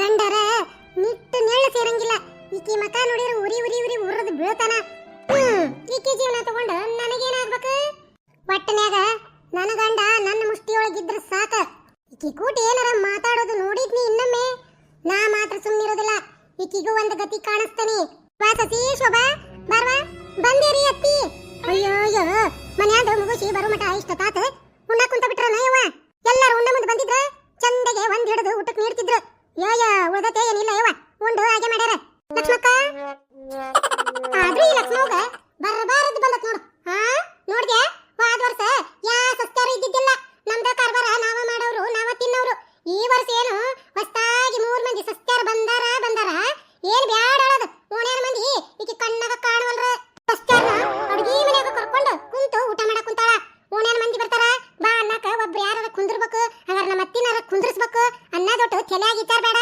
ಗಂಡರ ನಿಟ್ಟು ನೆಳ್ಳು ಸೇರಂಗಿಲ್ಲ. ಈಕಿ ಮಕ ನೋಡಿದ್ರೆ ಉರಿ ಉರಿ ಉರಿ ಉರದ್ ಬೀಳ್ತಾನ. ಈಕಿ ಜೀವನ ತಗೊಂಡು ನನಗೇನಾಗ್ಬೇಕು? ಒಟ್ಟನ್ಯಾಗ ನನ್ನ ಗಂಡ ನನ್ನ ಮುಷ್ಟಿಯೊಳಗಿದ್ರ ಸಾಕ. ಈಕಿ ಕೂಟಿ ಏನಾರ ಮಾತಾಡೋದು ನೋಡಿದ್ನಿ ಇನ್ನೊಮ್ಮೆ? ನಾ ಮಾತ್ರ ಸುಮ್ಮನಿರೋದಿಲ್ಲ ಈಕಿಗೂ ಒಂದು ಗತಿ ಕಾಣಿಸ್ತಾನೆ. ಬಾ ಶೋಭಾ, ಬರ್ವಾ. ಬಂದೇರಿ ಅತ್ತಿ. ಅಯ್ಯೋ ಅಯ್ಯೋ. ಮನ್ಯಾಂದ ಮುಗುಸಿ ಬರೋ ಮಠ ಇಷ್ಟ ತಾತ. ಉಣ್ಣ ಕುಂತ ಬಿಟ್ರ ನಯವ್ವ ಎಲ್ಲಾರು ಉಣ್ಣ ಮುಂದೆ ಬಂದಿದ್ರ? ಚಂದಗೆ ಒಂದ್ ಹಿಡಿದು ಊಟಕ್ಕೆ ನೀಡ್ತಿದ್ರು. ಯೋ ಉಳ್ದತೆ ಏನಿಲ್ಲ ಯವ್ವ. ಉಂಡು ಹಾಗೆ ಮಾಡ್ಯಾರ. ಲಕ್ಷ್ಮಕ್ಕ? ಆದ್ರೂ ಈ ಲಕ್ಷ್ಮವ್ಗ ಬಂದತ್ ನೋಡು ಹಾ ನೋಡ್ದ್ಯಾ ಹೋದ ವರ್ಷ ಯಾ ಸಸ್ತ್ಯಾರು ಇದ್ದಿದ್ದಿಲ್ಲ ನಮ್ದ ಕಾರ್ಬಾರ ನಾವ ಮಾಡೋರು ನಾವ ತಿನ್ನೋರು ಈ ವರ್ಷ ಏನು ಹೊಸ್ತಾಗಿ ಮೂರ್ ಮಂದಿ ಸಸ್ತ್ಯಾರ ಬಂದಾರ ಬಂದಾರ ಏನ್ ಬ್ಯಾಡ ಹೇಳೋದು ಓಣ್ಯಾನ ಮಂದಿ ಈಕಿ ಕಣ್ಣಾಗ ಕಾಣವಲ್ರ ಸಸ್ತ್ಯಾರ್ನ ಅಡ್ಗಿ ಮನ್ಯಾಗ ಕರ್ಕೊಂಡು ಕುಂತು ಊಟ ಮಾಡಕ್ ಕುಂತಾಳ ಓಣ್ಯಾನ ಮಂದಿ ಬರ್ತಾರ ಬಾ ಅನ್ನಕ ಒಬ್ರು ಯಾರ ಕುಂದ್ರಬೇಕು ಹಂಗಾರ ನಮ್ಮ ಅತ್ತಿನಾರ ಕುಂದ್ರಸ್ಬೇಕು ಅನ್ನದೊಟ್ಟು ತಲೆಯಾಗಿ ಇತ್ತಾರ ಬೇಡ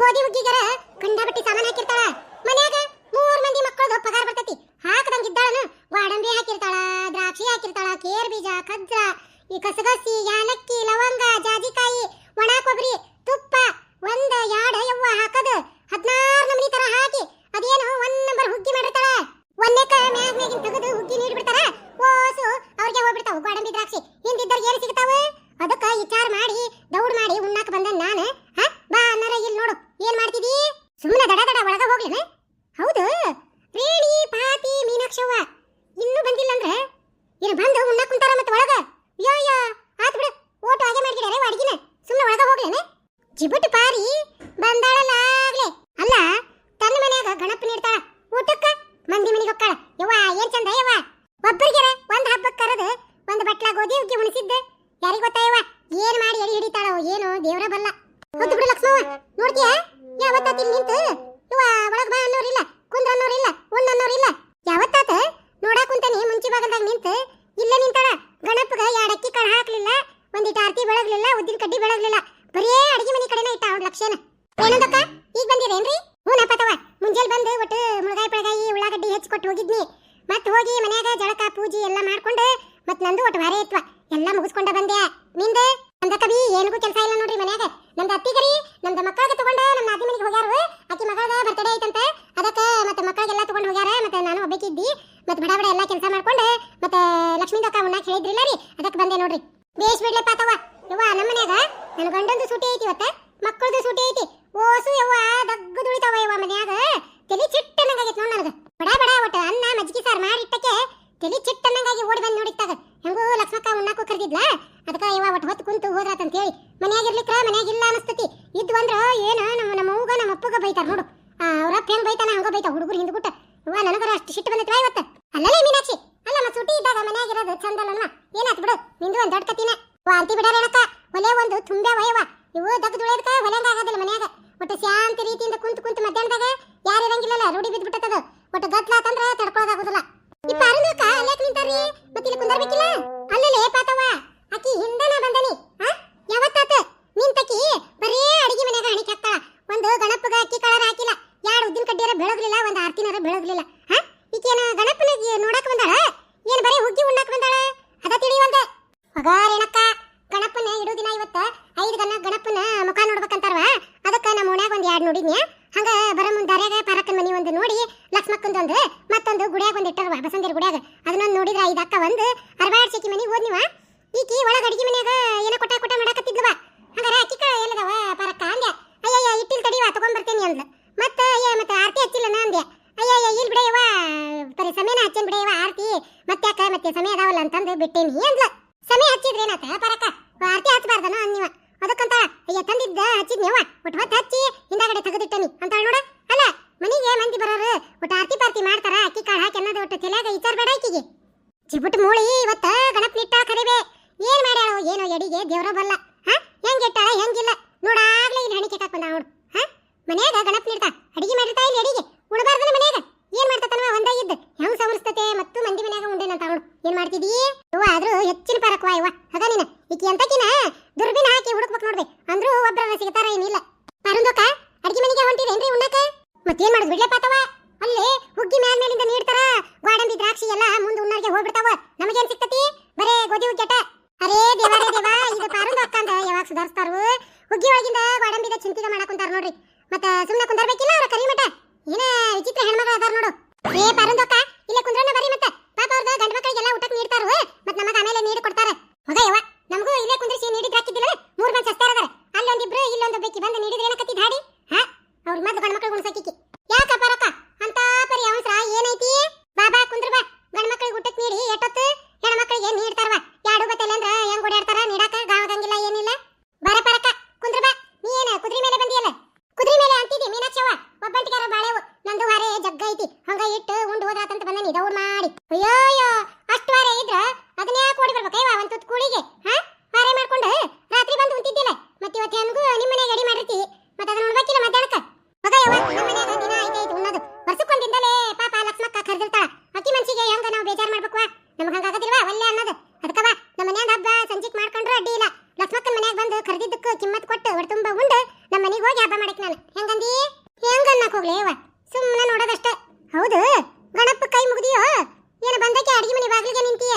ಗೋಧಿ ಹುಗ್ಗಿಗರ ಕಂಡಾಬಟ್ಟಿ ಸಾಮಾನ್ ಹಾಕಿರ್ತಾಳ. ಮನ್ಯಾಗ ಮೂರ್ ಮಂದಿ ಮಕ್ಕಳದು ಪಗಾರ ಬರ್ತೈತಿ. ಹಾಕದಂಗ ಇದ್ದಾಳನು, ಗೋಡಂಬಿ ಹಾಕಿರ್ತಾಳ, ದ್ರಾಕ್ಷಿ ಹಾಕಿರ್ತಾಳ, ಕೇರ್ ಬೀಜ, ಖಜ್ರ, ಈ ಕಸಗಸಿ ಯಾಲಕ್ಕಿ ಲವಂಗ, ಜಾಜಿಕಾಯಿ ಒಣ ಕೊಬ್ಬರಿ ತುಪ್ಪ, ಒಂದ ಯಾಡ ಯವ್ವ ಹಾಕದ. ಹದಿನಾರು ನಮನಿ ತರ ಹಾಕಿ, ಅದೇನು ಒಂದ್ ನಂಬರ್ ಹುಗ್ಗಿ ಮಾಡಿರ್ತಾಳ. ಒಂದೇಕ ಮ್ಯಾಗ್ ಮ್ಯಾಗಿನ ತೆಗೆದು ಹುಗ್ಗಿ ನೀಡ್ಬಿಡ್ತಾರ ಓಸು ಅವ್ರಿಗೆ ಹೋಗ್ಬಿಡ್ತಾವ ಗೋಡಂಬಿ ದ್ರಾಕ್ಷಿ ಹಿಂದಿದ್ದವ್ರಿಗೆ ಏನು ಸಿಗ್ತಾವ ಅದಕ್ಕ ವಿಚಾರ ಮಾಡಿ ದೌಡ್ ಮಾಡಿ ಉಣ್ಣಾಕ ಬಂದ ನಾನು ಹ ಬಾ ಅನ್ನರ ಇಲ್ಲಿ ನೋಡು ಏನ್ ಮಾಡ್ತಿದಿ ಸುಮ್ಮನೆ ದಡ ದಡ ಒಳಗ ಹೋಗ್ಲೇನ ಹೌದು ರೇಣಿ ಪಾತಿ ಮೀನಾಕ್ಷವ್ವ ಇನ್ನೂ ಬಂದಿಲ್ಲ ಅಂದ್ರೆ ಇನ್ನು ಬಂದು ಉಣ್ಣಾಕ ಕುಂತಾರ ಮತ್ತೆ ಒಳಗ ಯೋ ಯೋ ಆತ್ ಬಿಡು ಓಟು ಹಾಗೆ ಮಾಡ್ಕಿದಾರೆ ಅಡ್ಗಿನ ಸುಮ್ಮನೆ ಒಳಗ ಹೋಗ್ಲೇನ ಜಿಬುಟ್ ಪಾರಿ ಬಂದಾಳಲ್ಲ ಆಗ್ಲೇ ಅಲ್ಲ ತನ್ನ ಮನ್ಯಾಗ ಗಣಪನ ಇಡ್ತಾಳ ಊಟಕ್ಕ ಮಂದಿ ಮನೆಗೆ ಹೊಕ್ಕಾಳ ಯವ್ವ ಏನ್ ಚಂದ ಯವ್ವ ಒಬ್ಬರಿಗೆರ ಒಂದ್ ಹಬ್ಬಕ್ಕೆ ಕರೆದು ಒಂದ್ ಬಟ್ಲ ಗೋಧಿ ಉಗ್ಗಿ ಉಣಿಸಿದ್ದೆ ಯಾರಿಗ್ ಗೊತ್ತಾ ಯವ್ವ ಏನ್ ಮಾಡಿ ಎಡಿ ಹಿಡಿತಾಳೋ ಏನೋ ದೇವ್ರ ಬಲ್ಲ ಹೌದು ಬಿಡು ಲಕ್ಷ್ಮವ್ವ ನೋಡ್ತೀಯ ಯಾವತ್ತಾತ ಇಲ್ಲಿ ನಿಂತು ಯವ್ವ ಒಳಗ್ ಬಾ ಅನ್ನೋರಿಲ್ಲ ಕುಂದ್ರ ಅನ್ನೋರಿಲ್ಲ ಉಣ್ಣ ಅನ್ನೋರಿಲ್ಲ ಯಾವತ್ತಾತ ನೋಡಾಕ್ ಕುಂತಾನೆ ಮುಂಚೆ ನಿಂತು ಇಲ್ಲೇ ನಿಂತಾಳ ಗಣಪಗ ಎರಡ್ ಕಾಳು ಹಾಕ್ಲಿಲ್ಲ ಒಂದಿಟ್ಟು ಆರ್ತಿ ಬೆಳಗ್ಲಿಲ್ಲ ಉದ್ದಿನ ಕಡ್ಡಿ ಬೆಳಗ್ಲಿಲ್ಲ ಬರೇ ಅಡಿಗೆ ಮನೆ ಕಡೆನ ಇಟ್ಟ ಅವ್ಳ ಲಕ್ಷಣ ಏನಂದಕ್ಕ ಈಗ ಬಂದಿರೇನ್ರಿ ಹ್ಞೂ ನಪ್ಪತ್ತವ ಮುಂಜಾನೆ ಬಂದು ಒಟ್ಟು ಮುಳಗಾಯಿ ಪಳಗಾಯಿ ಉಳ್ಳಾಗಡ್ಡಿ ಹೆಚ್ಚಿಕೊಟ್ಟು ಹೋಗಿದ್ನಿ ಮತ್ ಹೋಗಿ ಮನ್ಯಾಗ ಜಳಕ ಪೂಜೆ ಎಲ್ಲ ಮಾಡ್ಕೊಂಡು ಮತ್ ನಂದು ಒಟ್ಟು ಭಾರಿ ಇತ್ವ ಎಲ್ಲ ಮುಗಿಸ್ಕೊಂಡ ಬಂದೆ ನಿಂದ ನಂದ ಕವಿ ಏನಿಗೂ ಕೆಲಸ ಇಲ್ಲ ನೋಡ್ರಿ ಮನ್ಯಾಗ ನಮ್ದ ಅತ್ತಿಗರಿ ನಮ್ದ ಮಕ್ಕಳಿಗೆ ತಗೊಂಡ ನಮ್ಮ ನಾದಿ ಮನೆಗೆ ಹೋಗ್ಯಾರ ಆಕಿ ಮಗಳದ ಬರ್ತಡೇ ಐತಂತ ಅದಕ್ಕೆ ಮತ್ತೆ ಮಕ್ಕಳಿಗೆಲ್ಲ ತಗೊಂಡು ಹೋಗ್ಯಾರ ಮತ್ತೆ ನಾನು ಒಬ್ಬಕಿದ್ದಿ ಮತ್ತೆ ಬಡ ಬಡ ಎಲ್ಲ ಕೆಲಸ ಮಾಡ್ಕೊಂಡು ಮತ್ತೆ ಲಕ್ಷ್ಮೀ ಅಕ್ಕ ಉಣ್ಣಾಕ್ ಹೇಳಿದ್ರಿಲ್ಲ ರೀ ಅದಕ್ಕೆ ಬಂದೆ ನೋಡ್ರಿ ಬೇಷ್ ಬಿಡ್ಲೆ ಪಾತವ್ವ ಯವ್ವ ನಮ್ಮ ಮನ್ಯಾಗ ನನ್ನ ಗಂಡಂದು ಸೂಟಿ ಐತಿ ಇವತ್ತ ಮಕ್ಕಳದು ಸೂಟಿ ಐತಿ ಓಸು ಯವ್ವ ದಗ್ಗು ದುಳಿತಾವ ಯವ್ವ ಮನ್ಯಾಗ ತಲಿ ಚಿಟ್ಟನಂಗಾಗೈತಿ ನೋಡ್ ನನಗ ಬಡ ಬಡ ಒಟ್ಟು ಅನ್ನ ಮಜ್ಜಿಗೆ ಸಾರು ಮಾಡಿಟ್ಟಕ್ಕೆ ತಲಿ ಚಿಟ್ಟನಂಗಾಗಿ ಓಡಿ ಬಂದು ನೋಡಿತ್ತಾಗ ಹೆಂಗೂ ಲಕ್ಷ್ಮಕ್ಕ ಉಣ್ಣಾಕು ಕರೆದಿದ್ಲ ಅದಕ್ಕ ಯವ್ವ ಒಟ್ಟು ಹೊತ್ತು ಕುಂತು ಹೋದ್ರಾತಂತ ಹೇಳಿ ಮನ್ಯಾಗ ಇರ್ಲಿಕ್ಕ ಮನ್ಯಾಗ ಇಲ್ಲ ಅನಸ್ತತಿ ಇದ್ದು ಅಂದ್ರ ಏನ ನಮ್ಮ ನಮ್ಮ ಅವ್ಗ ನಮ್ಮ ಅಪ್ಪಗ ಬೈತಾರ ನೋಡು ಅವ್ರ ಅಪ್ಪ ಹೆಂಗ್ ಬೈತಾನ ಹಂಗ ಬೈತಾವ ಹುಡುಗರು ಹಿಂದ್ಗುಟ್ಟ ಯವ್ವ ನನಗರ ಅಷ್ಟು ಸಿಟ್ಟು ಬಂದಿತ್ತು ಇವತ್ತ ಅಲ್ಲಲೇ ಮೀನಾಕ್ಷಿ ಅಲ್ಲ ಮತ್ತೆ ಸುಟಿ ಇದ್ದಾಗ ಮನ್ಯಾಗ ಇರೋದು ಚಂದಲ್ಲಮ್ಮ ಏನಾತ್ ಬಿಡು ನಿಂದು ಒಂದ್ ದೊಡ್ಡ ಕತಿನ ವಾಂತಿ ಬಿಡಾರೇನಕ್ಕ ಒಲೆ ಒಂದು ತುಂಬ್ಯಾವ ಯವ್ವ ಇವು ದಗ್ ದುಳಿಯದಕ್ಕ ಹೊಲೆಂಗ ಆಗೋದಿಲ್ಲ ಮನ್ಯಾಗ ಒಟ್ಟು ಶಾಂತ ರೀತಿಯಿಂದ ಕುಂತ ಕುಂತು ಮಧ್ಯಾಹ್ನದಾಗ ಯಾರು ಇರಂಗಿಲ್ಲಲ್ಲ ರೂಢಿ ಬಿದ್ದು ಬಿಟ್ಟದ ಒಟ್ಟು ಗದ್ಲಾತಂದ್ರ ತಡ್ಕೊಳ್ಳೋದಾಗುದಿಲ್ಲ ಈ ಪಾರದಕ್ಕ ಅಲ್ಲೇಕ್ ನಿಂತಾರಿ ಮತ್ತೆ ಇಲ್ಲಿ ಕುಂದರ್ಬೇಕಿಲ್ಲ ಅಲ್ಲಲೇ ಪಾತವ್ವ ಆಕಿ ಹಿಂದನ ಬಂದನಿ ಆ ಯಾವತ್ತಾತ ನಿಂತಕಿ ಬರೇ ಅಡಿಗೆ ಮನ್ಯಾಗ ಹಣಿಕೆ ಹಾಕ್ತಾಳ ಒಂದು ಗಣಪಗ ಅಕ್ಕಿ ಕಾಳರ ಹಾಕಿಲ್ಲ ಯಾರು ಉದ್ದಿನ ಕಡ್ಡಿಯರ ಬೆಳಗ್ಲಿಲ್ಲ ಒಂದು ಆರ್ತಿನರ ಬೆಳಗ್ಲಿಲ್ಲ ಹಾ ಈಕೇನ ಗಣಪನ ನೋಡಕ್ ಬಂದಾಳ ಏನ್ ಬರೇ ಹುಗ್ಗಿ ಉಣ್ಣಾಕ್ ಬಂದಾಳ ಅದ ತಿಳಿವಲ್ದ ಮಗಾರೇನಕ್ಕ ಗಣಪನ ಇಡೋ ದಿನ ಇವತ್ತ ಐದು ಗಣ ಗಣಪನ ಮುಖ ನೋಡ್ಬೇಕಂತಾರವ ಅದಕ್ಕ ನಮ್ಮ ಓಣ್ಯಾಗ ಒಂದ್ ಎರಡ್ ನೋಡಿದ್ನ್ಯ ಹಂಗ ಬರ ಮುಂದಾರ್ಯಾಗ ಪಾರಕ್ಕನ ಮನಿ ಒಂದು ನೋಡಿ ಲಕ್ಷ್ಮಕ್ಕಂದ ಒಂದು ಮತ್ತೊಂದು ಗುಡಿಯಾಗ ಒಂದ್ ಇಟ್ಟರವ ಬಸಂದಿರ ಗುಡಿಯಾಗ ಅದನ್ನೊಂದು ನೋಡಿದ್ರ ಐದು ಅಕ್ಕ ಒಂದು ಅರಬಾಡ್ ಸಿಕ್ಕಿ ಮನಿ ಹೋದ್ನಿವ ಈಕಿ ಒಳಗ ಅಡಿಗೆ ಮನ್ಯಾಗ ಏನ ಕೊಟ್ಟ ಕೊಟ್ಟ ಮಾಡಕತ್ತಿದ್ಲವ ಹಂಗಾರ ಅಕ್ಕಿ ಕಾಳ ಎಲ್ಲದವ ಪಾರಕ್ಕ ಅಂದ್ಯ ಅಯ್ಯಯ್ಯ ಇಟ್ಟಿಲ್ ತಡಿವ ತಗೊಂಡ್ ಬರ್ತೇನೆ ಅಂದ್ಲ ಮತ್ತ ಅಯ್ಯ ಮತ್ತೆ ಆರ್ತಿ ಹಚ್ಚಿಲ್ಲ ನಾ ಅಂದ್ಯ ಅಯ್ಯಯ್ಯ ಇಲ್ಲಿ ಬಿಡೆಯವ ಬರೀ ಸಮಯನ ಹಚ್ಚೇನ್ ಬಿಡೆಯವ ಆರ್ತಿ ಮತ್ತೆ ಯಾಕ ಮತ್ತೆ ಸಮಯ ಅದಾವಲ್ಲ ಅಂತಂದು ಬಿಟ್ಟೇನಿ ಅಂದ್ಲ ಸಮಯ ಹಚ್ಚಿದ್ರೇನಾತ ಪರಕ ಆರ್ತಿ ಹಚ್ಚಬಾರ್ದನ ಅನ್ನಿವ ಅದಕ್ಕಂತ ಅಯ್ಯ, ತಂದಿದ್ದ ಹಚ್ಚಿದ್ನೇವ ಒಟ್ಟು ಹೊತ್ತು ಹಚ್ಚಿ, ಹಿಂದಾಗಡೆ ತೆಗೆದಿಟ್ಟನಿ. ಅಂತ ನೋಡ. ಅಲ್ಲ, ಮನಿಗೆ ಮಂದಿ ಬರೋರು ಒಟ್ಟು ಆರ್ತಿ ಪಾರ್ತಿ ಮಾಡ್ತಾರ, ಅಕ್ಕಿ ಕಾಳು ಹಾಕಿ ಅನ್ನೋದು ಒಟ್ಟು ತಲೆಯಾಗ ವಿಚಾರ ಬೇಡ ಆಕಿಗೆ ಮೂಳಿ ಇವತ್ತ ಗಣಪ ನಿಟ್ಟ ಕರಿಬೆ. ಏನ್ ಮಾಡ್ಯಾಳೋ ಏನೋ ಎಡಿಗೆ ದೇವ್ರ ಬಲ್ಲ. ಹಾ? ಹೆಂಗ್ ಇಟ್ಟಾಳ ಹೆಂಗಿಲ್ಲ. ನೋಡಾಗ್ಲೇ ಇಲ್ಲಿ ಹಣಿಕೆ ಹಾಕೊಂಡ ಅವಳು ಹಾ? ಮನ್ಯಾಗ ಗಣಪ ನೀಡ್ತಾ, ಅಡಿಗೆ ಮಾಡಿರ್ತಾ ಇಲ್ಲಿ ಅಡಿಗೆ ಉಡಬಾರ್ದನ ಮನ್ಯಾಗ. ಮಾಡ್ತಾತನವ ಒಂದಾಗಿದ್ದ ಹೆಂಗ್ ಸಮರ್ಸ್ತತೆ ಮತ್ತು ಮಂದಿ ಮನ್ಯಾಗ ಉಂಡೇನಂತ ಅವಳು. ಏನ್ ಮಾಡ್ತಿದೀ? ಇವ ಆದ್ರೂ ಹೆಚ್ಚಿನ ಪರಕ್ವ ಇವ ಅದ ನೀನ. ಈಕಿ ಅಂತಕಿನ ದುರ್ಬಿನ ಹಾಕಿ ಹುಡುಕ್ಬೇಕು ನೋಡ್ದೆ. ಅಂದ್ರೂ ಒಬ್ರ ಸಿಗ್ತಾರ ಏನಿಲ್ಲ. ಪಾರುಂದೋಕ, ಅಡಿಗೆ ಮನೆಗೆ ಹೊಂಟಿದೇನ್ರಿ ಉಣ್ಣಾಕ? ಮತ್ತೇನ್ ಮಾಡುದು ಬಿಡ್ಲೆ ಪಾತವ ಅಲ್ಲೇ ಹುಗ್ಗಿ ಮ್ಯಾಲ್ ಮೇಲಿಂದ ನೀಡ್ತಾರ ಗೋಡಂಬಿ ದ್ರಾಕ್ಷಿ ಎಲ್ಲ ಮುಂದೆ ಉಣ್ಣಾರ್ಗೆ ಹೋಗ್ಬಿಡ್ತಾವ ನಮಗೇನ್ ಸಿಕ್ತತಿ ಬರೇ ಗೋಧಿ ಹುಗ್ಗೆಟ ಅರೇ ದೇವಾರೇ ದೇವ ಇದು ಪಾರುಂದ ಅಕ್ಕ ಅಂತ ಯಾವಾಗ ಸುಧಾರಿಸ್ತಾರು ಹುಗ್ಗಿ ಒಳಗಿಂದ ಗೋಡಂಬಿದ ಚಿಂತಿಗೆ ಮಾಡಾಕುಂತಾರ ನೋಡ್ರಿ ಮತ್ತ ಸುಮ್ಮನೆ ಕುಂದರ್ಬೇಕಿಲ್ಲ ಅವ್ರ ಕರಿ ಮಠ ಏನ ವಿಚಿತ್ರ ಹೆಣ್ಮಗಳು ಅದಾರ ನೋಡು ಏ ಪರಂದೋಕ ಇಲ್ಲೇ ಕುಂದ್ರಣ್ಣ ಬರ್ರಿ ಮತ್ತೆ ಪಾಪ ಅವ್ರದ ಗಂಡ ಮಕ್ಕಳಿಗೆಲ್ಲ ಊಟಕ್ಕೆ ನೀಡ್ತಾರ ಮತ್ ನಮಗ ಆಮೇಲೆ ನೀಡಿ ಕೊಡ್ತಾರ ಮಗ ಯವ್ವ ನಮಗೂ ಇಲ್ಲೇ ಕುಂದ್ರಿಸಿ ನೀಡಿದ್ರ ಹಾಕಿದ್ದಿಲ್ಲ ಮೂರ್ ಮಂದಿ ಸಸ್ತಾರ ಅದಾರ ಅಲ್ಲೊಂದಿಬ್ರು ಇಲ್ಲೊಂದು ಬೇಕಿ ಬಂದು ನೀಡಿದ್ರೆ ಏನಕತ್ತಿ ಧಾಡಿ ಹಾ ಅವ್ರ ಮದ್ ಗಂಡ ಮಕ್ಕಳಿಗೆ ಉಣ್ಸಕ್ಕಿಕ್ಕಿ ಯಾಕ ಪರಕ ಅಂತ ಪರಿ ಅವಸರ ಏನೈತಿ ಬಾಬಾ ಕುಂದ್ರ ಬಾ ಗಂಡ ಮಕ್ಕಳಿಗೆ ಊಟಕ್ಕೆ ನೀಡಿ ಎಷ್ಟೊತ್ತು ಹೆಣ್ಣ ಮಕ್ಕಳಿಗೆ ನೀಡ್ತಾರವ ಯಾಡು ಬತ್ತಲ್ಲ ಅಂದ್ರ ಹೆಂಗ್ ಓಡಾಡ್ತಾರ ನೀಡಾಕ ಗಾವದಂಗಿಲ್ಲ ಏನಿಲ್ಲ ಬರ ಪರಕ ಕುಂದ್ರ ಬಾ ನೀ ಏನ ಕುದ್ರಿ ಮೇಲೆ ಬಂದಿಯಲ್ಲ ಕುದ್ರಿ ಮೇಲೆ ಅಂತಿದ್ದಿ ಮೀನಾಕ್ಷವ ಒಬ್ಬಂಟಿಗಾರ ಬಾಳೆವು ನಂದು ವಾರೆ ಜಗ್ಗ ಐತಿ ಹಂಗ ಇಟ್ಟು ಉಂಡು ಹೋದ್ರಾತಂತ ಬಂದನಿ ದೌಡ್ ಮಾಡಿ ಅಯ್ಯೋಯ್ಯೋ ಅಷ್ಟು ವಾರೆ ಇದ್ರ ಅದನ್ನ ಯಾಕೆ ಓಡಿ ಬರ್ಬೇಕೈವ ಒಂದ್ ತುತ್ತು ಕೂಳಿಗೆ ಹಾ ವಾರೆ ಮಾಡ್ಕೊಂಡು ರಾತ್ರಿ ಬಂದು ಉಂತಿದ್ದಿಲ್ಲ ಮತ್ತೆ ಇವತ್ತು ಹೆಂಗೂ ನಿಮ್ಮ ಮನೆಗೆ ಅಡಿ ಮಾಡಿರ್ತಿ ಮತ್ತೆ ಅದನ್ನ ಉಣ್ಬೇಕಿಲ್ಲ ಮಧ್ಯಾಹ್ನಕ್ಕ ಮಗ ಯವ್ವ ನಮ್ಮ ಮನ್ಯಾಗ ದಿನ ಐತೈತಿ ಉಣ್ಣೋದು ವರ್ಷಕ್ಕೊಂದಿಂದಲೇ ಪಾಪ ಲಕ್ಷ್ಮಕ್ಕ ಕರೆದಿರ್ತಾಳ ಅಕ್ಕಿ ಮನ್ಸಿಗೆ ಹೆಂಗ ನಾವು ಬೇಜಾರ್ ಮಾಡ್ಬೇಕು ನಮ್ಗೆ ಹಂಗಾಗದಿಲ್ವಾ ಒಲ್ಲೆ ಅನ್ನೋದು ಅದಕ್ಕವ, ನಮ್ಮ ಮನ್ಯಾಗ ಹಬ್ಬ ಸಂಜಿಕ್ ಮಾಡ್ಕೊಂಡ್ರು ಅಡ್ಡಿ ಇಲ್ಲ. ಲಕ್ಷ್ಮಕ್ಕನ ಮನ್ಯಾಗ ಬಂದು ಕರೆದಿದ್ದಕ್ಕೆ ಕಿಮ್ಮತ್ ಕೊಟ್ಟು ಹೊಟ್ಟೆ ತುಂಬ ಉಂಡು, ನಮ್ಮ ಮನೆಗೆ ಹೋಗಿ ಹಬ್ಬ ಮಾಡಕ್ ನಾನು. ಹೆಂಗಂದಿ? ಹೆಂಗ ಹೋಗ್ಲಿ ಅವ ಸುಮ್ಮನೆ ನೋಡೋದಷ್ಟೇ. ಹೌದು ಗಣಪ ಕೈ ಮುಗಿದಿಯೋ? ಏನು ಬಂದಕ್ಕೆ ಅಡಿಗೆ ಮನೆ ಬಾಗಿಲಿಗೆ ನಿಂತೀಯ?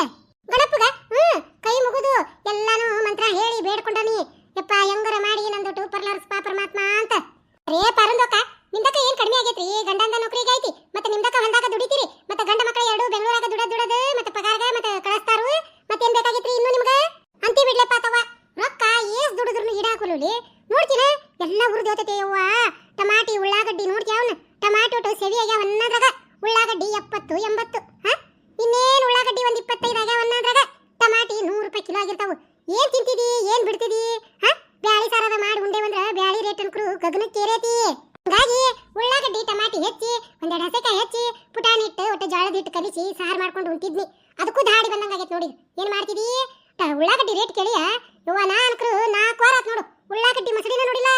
ಗಣಪಗ? ಹ್ಮ್, ಕೈ ಮುಗಿದು. ಎಲ್ಲಾನು ಮಂತ್ರ ಹೇಳಿ ಬೇಡ್ಕೊಂಡನಿ ಯಪ್ಪ, ಹೆಂಗರ ಮಾಡಿ ನಂದೊಟ್ಟು ಪರ್ಲಾರ್ಸ್ ಪಾ ಪರಮಾತ್ಮ ಅಂತ. ರೇ ಪರಂದೋಕ ನಿಂದಕ್ಕ ಏನ್ ಕಡಿಮೆ ಆಗೈತ್ರಿ? ಗಂಡಂದ ನೌಕರಿಗೆ ಐತಿ ಮತ್ತೆ ನಿಮ್ದಕ್ಕ ಹೊಲ್ದಾಗ ದುಡಿತೀರಿ ಮತ್ತೆ ಗಂಡ ಮಕ್ಕಳ ಎರಡು ಬೆಂಗಳೂರಾಗ ದುಡ ದುಡದು ಮತ್ತೆ ಪಗಾರ್ಗ ಮತ್ತೆ ಕಳಿಸ್ತಾರು ಮತ್ತೇನ್ ಬೇಕಾಗೈತ್ರಿ ಇನ್ನು ನಿಮ್ಗ ಅಂತಿ ಬಿಡ್ಲಪ್ಪ ತವ ರೊಕ್ಕ ಏಸ್ ದುಡಿದ್ರು ಇಡಾಕುಲಿ ನೋಡ್ತೀನ ಎಲ್ಲ ಉರ್ದೋತೈತೆ ಯವ್ವ ಟಮಾಟಿ ಉಳ್ಳಾಗಡ್ಡಿ ನೋಡ್ತೀಯ ಅವನ್ನ ಟಮಾಟೊ ಸೆವಿ ಆಗ್ಯಾವ ಅನ್ನದ್ರಾಗ ಉಳ್ಳಾಗಡ್ಡಿ ಎಪ್ಪತ್ತು ಎಂಬತ್ತು ಹಾ ಇನ್ನೇನ್ ಉಳ್ಳಾಗಡ್ಡಿ ಒಂದ್ ಇಪ್ಪತ್ತೈದು ಆಗ್ಯಾವ ಅನ್ನದ್ರಾಗ ಟಮಾಟಿ ನೂರು ರೂಪಾಯಿ ಕಿಲೋ ಆಗಿರ್ತಾವು ಏನ್ ತಿಂತಿದಿ? ಏನ್ ಬಿಡ್ತಿದಿ? ಹಾ? ಬ್ಯಾಳಿ ಸಾರದ ಮಾಡಿ ಉಂಡೆ ಬಂದ್ರ ಬ್ಯಾಳಿ ರೇಟ್ ಅನ್ಕರು ಗಗನಕ್ಕೆ ಏರೇತಿ ಹಂಗಾಗಿ ಉಳ್ಳಾಗಡ್ಡಿ ಟಮಾಟಿ ಹೆಚ್ಚಿ, ಒಂದೆರಡು ಹಸೆಕಾಯಿ ಹೆಚ್ಚಿ, ಪುಟಾಣಿ ಇಟ್ಟು ಒಟ್ಟು ಜೋಳದ ಹಿಟ್ಟು ಕಲಿಸಿ ಸಾರು ಮಾಡ್ಕೊಂಡು ಉಂಟಿದ್ನಿ ಅದಕ್ಕೂ ದಾಡಿ ಬಂದಂಗಾಗೈತೆ ನೋಡಿ. ಏನ್ ಮಾಡ್ತಿದಿ? ಉಳ್ಳಾಗಡ್ಡಿ ರೇಟ್ ಕೇಳಿಯ? ಯವ್ವ, ನಾ ಅನ್ಕರು ನಾಲ್ಕು ವಾರ ನೋಡು. ಉಳ್ಳಾಗಡ್ಡಿ ಮಸಡಿನ ನೋಡಿಲ್ಲ.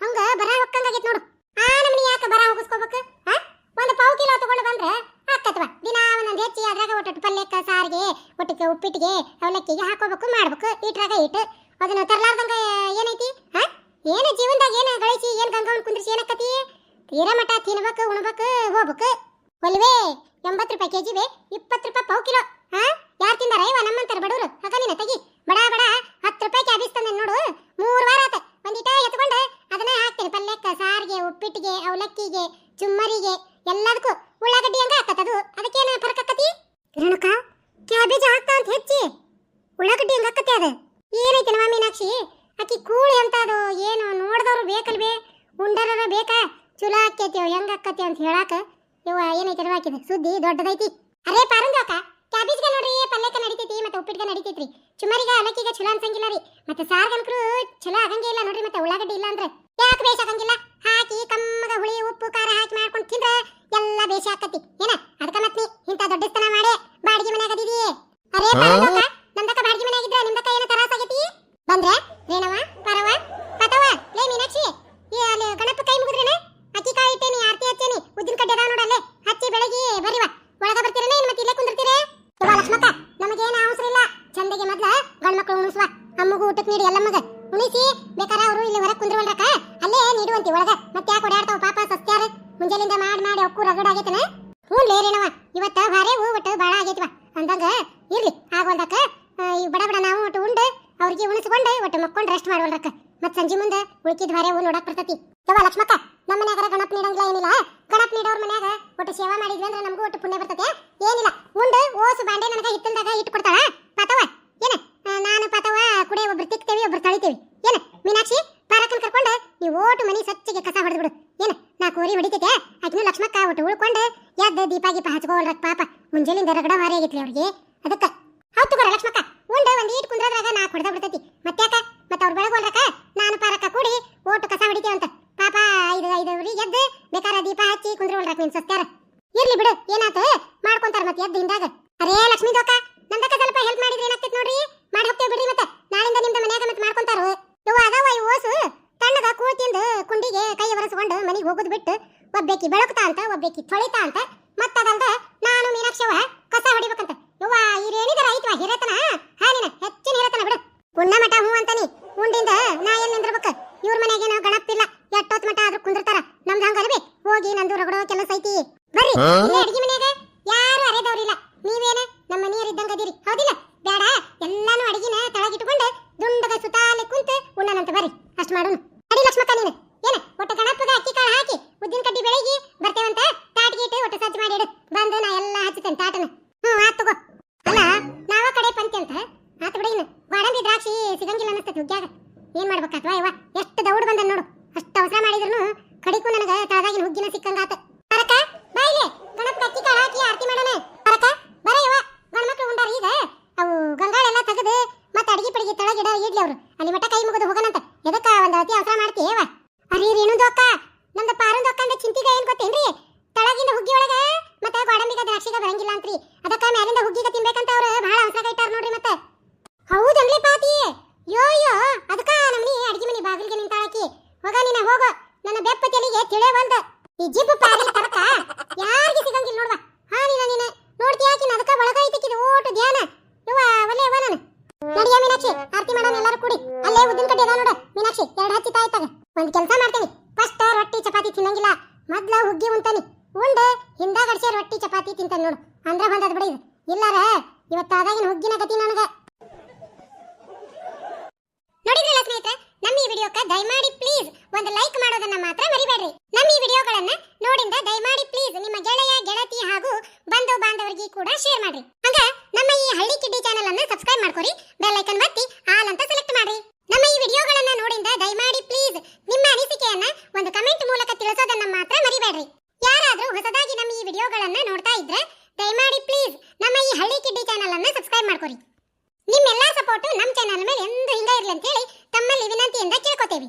ಹಂಗ ಬರ ಹೊಕ್ಕಂಗಾಗೈತೆ ನೋಡು. ಆ ನಮ್ನಿ ಯಾಕೆ ಬರ ಹೋಗಿಸ್ಕೋಬೇಕು ಹಾ ಒಂದು ಪಾವು ಕಿಲೋ ತಗೊಂಡು ಬಂದ್ರೆ ಆಕತ್ವ ದಿನ ಒಂದೊಂದು ಹೆಚ್ಚಿ ಅದ್ರಾಗ ಒಟ್ಟು ಪಲ್ಯಕ್ಕ ಸಾರಿಗೆ ಒಟ್ಟಿಗೆ ಉಪ್ಪಿಟ್ಟಿಗೆ ಅವಲಕ್ಕಿಗೆ ಹಾಕೋಬೇಕು, ಮಾಡ್ಬೇಕು ಇಟ್ರಾಗ ಇಟ್ಟು ಅದನ್ನ ತರಲಾರ್ದಂಗ ಏನೈತಿ? ಹಾ? ಏನು ಜೀವನದಾಗ ಏನು ಗಳಿಸಿ, ಏನು ಗಂಗವನ್ ಕುಂದ್ರಿಸಿ ಏನಕ್ಕತಿ? ತೀರಾ ಮಠ ತಿನ್ಬೇಕು, ಉಣ್ಬೇಕು, ಹೋಗ್ಬೇಕು. ಒಲ್ವೇ, ಎಂಬತ್ತು ರೂಪಾಯಿ ಕೆಜಿವೆ ಇಪ್ಪತ್ತು ರೂಪಾಯಿ ಪಾವು ಕಿಲೋ. ಹಾ? ಯಾರು ತಿಂದಾರ? ಇವ ನಮ್ಮಂತಾರ ಬಡವರು ಹಾಕ ನೀನ ತೆಗಿ ಬಡ ಬಡ ಹತ್ತು ರೂಪಾಯಿ ಕ್ಯಾಬೇಜ್ ತಂದೆ ನೋಡು ಮೂರು ವಾರ ಆತ ಒಂದಿಟ ಎತ್ಕೊಂಡು ಅದನ್ನ ಹಾಕ್ತೇನೆ ಪಲ್ಯಕ್ಕ ಸಾರಿಗೆ ಉಪ್ಪಿಟ್ಟಿಗೆ ಅವಲಕ್ಕಿಗೆ ಚುಮ್ಮರಿಗೆ ಎಲ್ಲದಕ್ಕೂ ಉಳ್ಳಾಗಡ್ಡಿ ಹಂಗ ಹಾಕತ್ತದು ಅದಕ್ಕೇನು ಫರಕ್ ಆಕತಿ ರೇಣುಕ ಕ್ಯಾಬೇಜ್ ಹಾಕ್ತಾ ಅಂತ ಹೆಚ್ಚಿ ಉಳ್ಳಾಗಡ್ಡಿ ಹಂಗ ಆಕತ್ತೆ ಅದು ಏನೈತೆ ನಮ್ಮ ಮೀನಾಕ್ಷಿ ಆಕಿ ಕೂಳಿ ಅಂತ ಅದು ಏನು ನೋಡ್ದವ್ರು ಬೇಕಲ್ವೇ ಉಂಡರ ಬೇಕಾ ಚುಲೋ ಆಕ್ಕೈತಿ ಹೆಂಗ ಆಕ್ಕತಿ ಅಂತ ಹೇಳಾಕ ಇವ ಏನೈತಿ ಹಾಕಿದೆ ಸುದ್ದಿ ದೊಡ್ಡದೈತಿ. ಅರೇ ಪಾರಂದೋಕ ಕ್ಯಾಬೇಜ್ಗೆ ನೋಡ್ರಿ ಪಲ್ಯಕ್ಕೆ ನಡಿತೈತಿ ಮತ್ತೆ ಉಪ್ಪಿಟ್ಟಿಗೆ ನಡಿತೈತ್ರಿ. ಚುಮರಿಗೆ ಅಲಕ್ಕಿಗೆ ಚುಲಾ ಅನ್ಸಂಗಿಲ್ಲ ರೀ. ಮತ್ತೆ ಸಾರ್ಗನ್ಕರು ಚಲೋ ಆಗಂಗೆ ಇಲ್ಲ ನೋಡ್ರಿ ಮತ್ತೆ ಉಳ್ಳಾಗಡ್ಡಿ ಇಲ್ಲ ಅಂದ್ರೆ ಯಾಕೆ ಬೇಷ್ ಆಗಂಗಿಲ್ಲ? ಹಾಕಿ ಕಮ್ಮಗ ಹುಳಿ ಉಪ್ಪು ಖಾರ ಹಾಕಿ ಮಾಡ್ಕೊಂಡು ತಿಂದ್ರೆ ಎಲ್ಲ ಬೇಷ್ ಆಕತಿ. ಏನ? ಅದಕ್ಕ ಮತ್ತೆ ಇಂಥ ದೊಡ್ಡಸ್ತನ ಮಾಡಿ ಬಾಡಿಗೆ ಮನೆಗೆ ಅದಿದಿ ಅರೇ ಪಾರಂದೋಕ ನಮ್ದಕ್ಕ ಬಾಡಿಗೆ ಮನ್ಯಾಗಿದ್ರ ನಿಮ್ದಕ್ಕ ಏನ ತರಾಸ ಆಗೈತಿ ಬಂದ್ರೆ ರೇಣವ ಪರವ ಪತವ ಲೇ ಮೀನಾಕ್ಷಿ ಈ ಅಲ್ಲಿ ಗಣಪ ಕೈ ಮುಗಿದ್ರೇನ ಅಕ್ಕಿ ಕಾಳು ಇಟ್ಟೇನಿ ಆರತಿ ಹಚ್ಚೇನಿ ಉದ್ದಿನ ಕಡ್ಡಿ ಅದಾವ ನೋಡಲ್ಲೇ ಹಚ್ಚಿ ಬೆಳಗ್ಗೆ ಬರಿವ ಒಳಗ ಬರ್ತೀರೇನ ಇನ್ ಮತ್ತೆ ಇಲ್ಲೇ ಕುಂದಿರ್ತೀರೇ ಯವ್ವ ಲಕ್ಷ್ಮಕ್ಕ ನಮಗೇನು ಅವಸರ ಇಲ್ಲ ಚಂದಗೆ ಮೊದ್ಲ ಗಂಡ್ ಮಕ್ಳು ಉಣಿಸುವ ಅಮ್ಮಗೂ ಊಟಕ್ಕೆ ನೀಡಿ ಎಲ್ಲಮ್ಮಗ ಉಣಿಸಿ ಬೇಕಾರ ಅವರು ಇಲ್ಲಿ ಹೊರಗೆ ಕುಂದ್ರವಲ್ರಕ ಅಲ್ಲೇ ನೀಡುವಂತಿ ಒಳಗ ಮತ್ತೆ ಯಾಕೆ ಓಡಾಡ್ತಾವ ಪಾಪ ಸಸ್ತ್ಯಾರ ಮುಂಜಾನಿಂದ ಮಾಡಿ ಮಾಡಿ ಅಕ್ಕು ರಗಡ ಆಗೈತನ. ಹ್ಞೂ ಲೇ ಇವತ್ತ ಭಾರಿ ಹೂ ಒಟ್ಟು ಭಾಳ ಆಗೈತಿವ. ಅಂದಂಗ ಇರ್ಲಿ, ಆಗೋಲ್ದಕ್ಕ ಈ ಬಡ ಬಡ ನಾವು ಒಟ್ಟು ಉಂಡು, ಅವ್ರಿಗೆ ಉಣಿಸ್ಕೊಂಡು ಒಟ್ಟು ಮಕ್ಕೊಂಡು ರೆಸ್ಟ್ ಮಾಡ್ವಲ್ರಕ್ಕ. ಮತ್ತೆ ಸಂಜೆ ಮುಂದೆ ಉಳ್ಕಿದ ಭಾರಿ ಹೂ ನೋಡಕ್ ಬರ್ತೈತಿ. ಯವ್ವ ಲಕ್ಷ್ಮಕ್ಕ, ನಮ್ಮ ಮನ್ಯಾಗ ಗಣಪ ನೀಡಂಗಿಲ್ಲ ಏನಿಲ್ಲ. ಗಣಪ ನೀಡೋರ್ ಮನ್ಯಾಗ ಒಟ್ಟು ಸೇವಾ ಮಾಡಿದ್ವಿ ಅಂದ್ರೆ ನಮಗೂ ಒಟ್ಟು ಪುಣ್ಯ ಬರ್ತತೆ. ಏನಿಲ್ಲ, ಉಂಡು, ಓಸು ಬಾಂಡೆ ನನಗೆ ಹಿತ್ತಲ್ದಾಗ ಇಟ್ಟು ಕೊಡ್ತಾಳ. ಪಾತವ ಏನ? ನಾನು ಪಾತವ ಕುಡಿಯ ಒಬ್ರು ತಿಕ್ತೇವಿ, ಒಬ್ರು ತಳಿತೇವಿ ಏನ ಮೀನಾಕ್ಷಿ ಪಾರಕನ್ ಕರ್ಕೊಂಡು ನೀವು ಓಟು ಮನಿ ಸ್ವಚ್ಛಗೆ ಕಸ ಹೊಡೆದು ಬಿಡು ಏನ ನಾ ಕೋರಿ ಹೊಡಿತೈತೆ ಆಕಿನ ಲಕ್ಷ್ಮಕ್ಕ ಒಟ್ಟು ಉಳ್ಕೊಂಡು ಎದ್ದು ದೀಪ ಗೀಪ ಹಚ್ಕೋಲ್ರಕ್ ಪಾಪ ಮುಂಜಾನಿಂದ ರಗಡ ಭಾರಿ ಆಗೈತ್ರಿ ಅವ್ರಿಗೆ? ಅದಕ್ಕ. ಹೌದು ತಗೋರ ಲಕ್ಷ್ಮಕ್ಕ. ಉಂಡು ಒಂದ್ ಈಟ್ ಕುಂದ್ರದ್ರಾಗ ನಾ ಕೊಡ್ದ ಬಿಡ್ತೈತಿ. ಮತ್ತ್ಯಾಕ ಮತ್ತ ಅವ್ರ ಬೆಳಗೋಲ್ರಕ ನಾನು ಪಾರಕ್ಕ ಕೂಡಿ ಓಟು ಕಸ ಹೊಡಿತೇವೆ ಅಂತ. ಪಾಪ ಐದು ಐದವ್ರಿಗೆ ಎದ್ದು ಬೇಕಾರ ದೀಪ ಹಚ್ಚಿ ಕುಂದ್ರವಲ್ರಕ್ ನಿನ್ ಸಸ್ತ್ಯಾರ. ಇರ್ಲಿ ಬಿಡು, ಏನಾತ ಮಾಡ್ಕೊಂತಾರ ಮತ್ತೆ ಎದ್ದು ಹಿಂದಾಗ ಅರೇ ಲಕ್ಷ್ಮೀ ದೋಕ ನಮ್ದಕ್ಕ ಸ್ವಲ್ಪ ಹೆಲ್ಪ್ ಮಾಡಿದ್ರೆ ಏನಾಗ್ತೈತಿ ನೋಡ್ರಿ ಮಾಡಿ ಹೋಗ್ತೇವೆ ಬಿಡ್ರಿ ಮತ್ತೆ ನಾಳಿಂದ ನಿಮ್ದ ಮನ್ಯಾಗ ಮತ್ತೆ ಮಾಡ್ಕೊಂತಾರು ಇವ ಅದಾವ ಇವು ಓಸು ತಣ್ಣಗ ಕೂಳ್ ತಿಂದು ಕುಂಡಿಗೆ ಕೈ ಒರೆಸ್ಕೊಂಡು ಮನೆಗೆ ಹೋಗೋದು ಬಿಟ್ಟು ಒಬ್ಬೇಕಿ ಬೆಳಗ್ತಾ ಅಂತ ಒಬ್ಬೇಕಿ ತೊಳಿತಾ ಅಂತ ಮತ್ತದಲ್ದ ನಾನು ಮೀನಾಕ್ಷವ ಕಸ ಹೊಡಿಬೇಕಂತ ಯವ್ವ ಇರೇನಿದಾರ ಐತ್ವಾ ಹಿರೇತನ ಹಾಲಿನ ಹೆಚ್ಚಿನ ಹಿರೇತನ ಬಿಡು ಉಣ್ಣ ಮಠ ಹೂ ಅಂತಾನಿ ಉಂಡಿಂದ ನಾ ಎಲ್ಲಿ ನಿಂದ್ರಬೇಕು ಇವ್ರ ಮನೆಗೇನು ಗಣಪಿಲ್ಲ ಎಷ್ಟೊತ್ ಮಠ ಆದ್ರೂ ಕುಂದಿರ್ತಾರ ನಮ್ದು ಹಂಗಲ್ವೇ ಹೋಗಿ ನಂದು ರಗಡೋ ಕೆಲಸ ಐತಿ ಬರ್ರಿ ಇಲ್ಲೇ ಅಡಿಗೆ ಮನ್ಯಾಗ ಯಾರು ಅರೆದವ್ರಿಲ್ಲ ನೀವೇನ ನಮ್ಮ ಮನೆಯವ್ರು ಇದ್ದಂಗ ಅದೀರಿ ಹೌದಿಲ್ಲ ಬೇಡ ಎಲ್ಲಾನು ಅಡಿಗೆನ ತಳಗಿಟ್ಕೊಂಡು ದುಂಡಗ ಸುತ್ತಾಲೆ ಕುಂತು ಉಣ್ಣನಂತ ಬರ್ರಿ ಅಷ್ಟ್ ಮಾಡೋಣ ಅಡಿ ಲಕ್ಷ್ಮಕ್ಕ ನೀನು ಏನ ಒಟ್ಟ ಗಣಪಗ ಅಕ್ಕಿ ಕಾಳ ಅಂತ ಅಂತ ಆತ ಬಿಡ ಇನ್ನು ಗೋಡಂಬಿ ದ್ರಾಕ್ಷಿ ಸಿಗಂಗಿಲ್ಲ ಅನಸ್ತೈತಿ ಹುಗ್ಗ್ಯಾಗ ಏನ್ ಮಾಡ್ಬೇಕಾತ್ವಾ ಇವ ಎಷ್ಟು ದೌಡ್ ಬಂದ ನೋಡು ಅಷ್ಟು ಅವಸರ ಮಾಡಿದ್ರು ಕಡಿಕು ನನಗ ತಳದಾಗಿನ ಹುಗ್ಗಿನ ಸಿಕ್ಕಂಗಾತ ಪರಕ ಬಾಯಿಲೆ ಗಣಪ ಕತ್ತಿ ಕಾಳ ಹಾಕಿ ಆರತಿ ಮಾಡೋಣ ಪರಕ ಬರ ಇವ ಗಣಮಕ್ಳು ಉಂಡಾರ ಈಗ ಅವು ಗಂಗಾಳೆಲ್ಲ ತೆಗೆದು ಮತ್ತೆ ಅಡಿಗೆ ಪಡಿಗೆ ತಳಗಿಡ ಇಡ್ಲಿ ಅವರು. ಅಲ್ಲಿ ಮಠ ಕೈ ಮುಗಿದು ಹೋಗೋಣಂತ. ಎದಕ್ಕ ಒಂದು ಅತಿ ಅವಸರ ಮಾಡ್ತೀಯವ ಅರಿ ರೇಣುದು ಅಕ್ಕ? ನಮ್ದು ಪಾರಂದು ಅಕ್ಕ ಅಂದ್ರೆ ಚಿಂತಿಗ ಏನ್ ಗೊತ್ತೇನ್ರಿ? ತಳಗಿಂದ ಹುಗ್ಗಿ ಒಳಗ ಮತ್ತೆ ಗೋಡಂಬಿಗ, ದ್ರಾಕ್ಷಿಗ ಬರಂಗಿಲ್ಲ ಅಂತ್ರಿ. ಅದಕ್ಕ ಹುಗ್ಗಿಗೆ ಹುಗ್ಗಿಗ ತಿನ್ಬೇಕಂತ ಅವ್ರು ಬಹಳ ಅವಸರ ಕೈಟಾರ ನೋಡ್ರಿ ಮತ್ತೆ. ಹೌದನ್ರಿ ಪಾತಿ. ಯೋ ಯೋ ಅದಕ್ಕ ನಮ್ಮನಿ ಅಡಿಗೆ ಮನಿ ಬಾಗಿಲಿಗೆ ನಿಂತಾಳಕಿ. ಹೋಗ ನೀನ, ಹೋಗ. ನನ್ನ ಬೆಪ್ಪ ತೆಲಿಗೆ ತಿಳೆ ಬಂದ. ಈ ಜಿಪ್ ಪಾರಿ ತರಕ ಯಾರಿಗೆ ಸಿಗಂಗಿಲ್ಲ ನೋಡ್ವಾ ಹಾ ನೀನ ನೀನ ನೋಡ್ತಿ ಯಾಕಿನ ಅದಕ್ಕ ಒಳಗ ಐತಿಕಿದ ಓಟು ಧ್ಯಾನ ಇವ ಒಲೆ ಇವ ನಾನು ನಡಿಯ ಮೀನಾಕ್ಷಿ ಆರತಿ ಮಾಡೋಣ ಎಲ್ಲರೂ ಕೂಡಿ ಅಲ್ಲೇ ಉದ್ದಿನ ಕಡ್ಡಿ ಅದ ನೋಡು ಮೀನಾಕ್ಷಿ ಎರಡು ಹಚ್ಚಿ ತಾಯ್ತಾಗ ಒಂದ್ ಕೆಲಸ ಮಾಡ್ತೀನಿ ಫಸ್ಟ್ ರೊಟ್ಟಿ ಚಪಾತಿ ತಿನ್ನಂಗಿಲ್ಲ ಮೊದ್ಲ ಹುಗ್ಗಿ ಉಂತಾನಿ ಉಂಡು ಹಿಂದಾಗ ಅಡ್ಸೆ ರೊಟ್ಟಿ ಚಪಾತಿ ತಿಂತಾನೆ ನೋಡು ಅಂದ್ರ ಬಂದದ ಬಿಡಿ ಇದು ಇಲ್ಲಾರ ಇವತ್ತು ಅದಾಗಿನ ಹುಗ್ಗಿನ ಗತಿ ನನಗ ನೋಡಿದ್ರಲ್ಲ ಸ್ನೇಹಿತರೆ ನಮ್ಮ ಈ ವಿಡಿಯೋಕ್ಕೆ ದಯಮಾಡಿ ಪ್ಲೀಸ್ ಒಂದು ಲೈಕ್ ಮಾಡೋದನ್ನ ಮಾತ್ರ ಮರಿಬೇಡ್ರಿ. ನಮ್ಮ ಈ ವಿಡಿಯೋಗಳನ್ನ ನೋಡಿಂದ ದಯಮಾಡಿ ಪ್ಲೀಸ್ ನಿಮ್ಮ ಗೆಳೆಯ, ಗೆಳತಿ ಹಾಗೂ ಬಂಧು ಬಾಂಧವರಿಗೆ ಕೂಡ ಶೇರ್ ಮಾಡ್ರಿ. ಹಂಗ ನಮ್ಮ ಈ ಹಳ್ಳಿ ಕಿಡ್ಡಿ ಚಾನೆಲ್ ಅನ್ನ ಸಬ್ಸ್ಕ್ರೈಬ್ ಮಾಡ್ಕೊರಿ ಬೆಲ್ ಐಕನ್ ಒತ್ತಿ ಆಲ್ ಅಂತ ಸೆಲೆಕ್ಟ್ ಮಾಡ್ರಿ. ನಮ್ಮ ಈ ವಿಡಿಯೋಗಳನ್ನ ನೋಡಿಂದ ದಯಮಾಡಿ ಪ್ಲೀಸ್ ನಿಮ್ಮ ಅನಿಸಿಕೆಯನ್ನ ಒಂದು ಕಮೆಂಟ್ ಮೂಲಕ ತಿಳಿಸೋದನ್ನ ಮಾತ್ರ ಮರಿಬೇಡ್ರಿ. ಯಾರಾದ್ರೂ ಹೊಸದಾಗಿ ನಮ್ಮ ಈ ವಿಡಿಯೋಗಳನ್ನ ನೋಡ್ತಾ ಇದ್ರೆ ದಯಮಾಡಿ ಪ್ಲೀಸ್ ನಮ್ಮ ಈ ಹಳ್ಳಿ ಕಿಡ್ಡಿ ಚಾನೆಲ್ ಅನ್ನ ಸಬ್ಸ್ಕ್ರೈಬ್ ಮಾಡ್ಕೊರಿ. ನಿಮ್ಮೆಲ್ಲಾ ಸಪೋರ್ಟ್ ನಮ್ಮ ಚಾನೆಲ್ ಮೇಲೆ ಎಂದು ಹಿಂಗ ಇರ್ಲಿ ಅಂತ ಹೇಳಿ ತಮ್ಮಲ್ಲಿ ವಿನಂತಿಯಿಂದ ಕೇಳ್ಕೊತೇವೆ.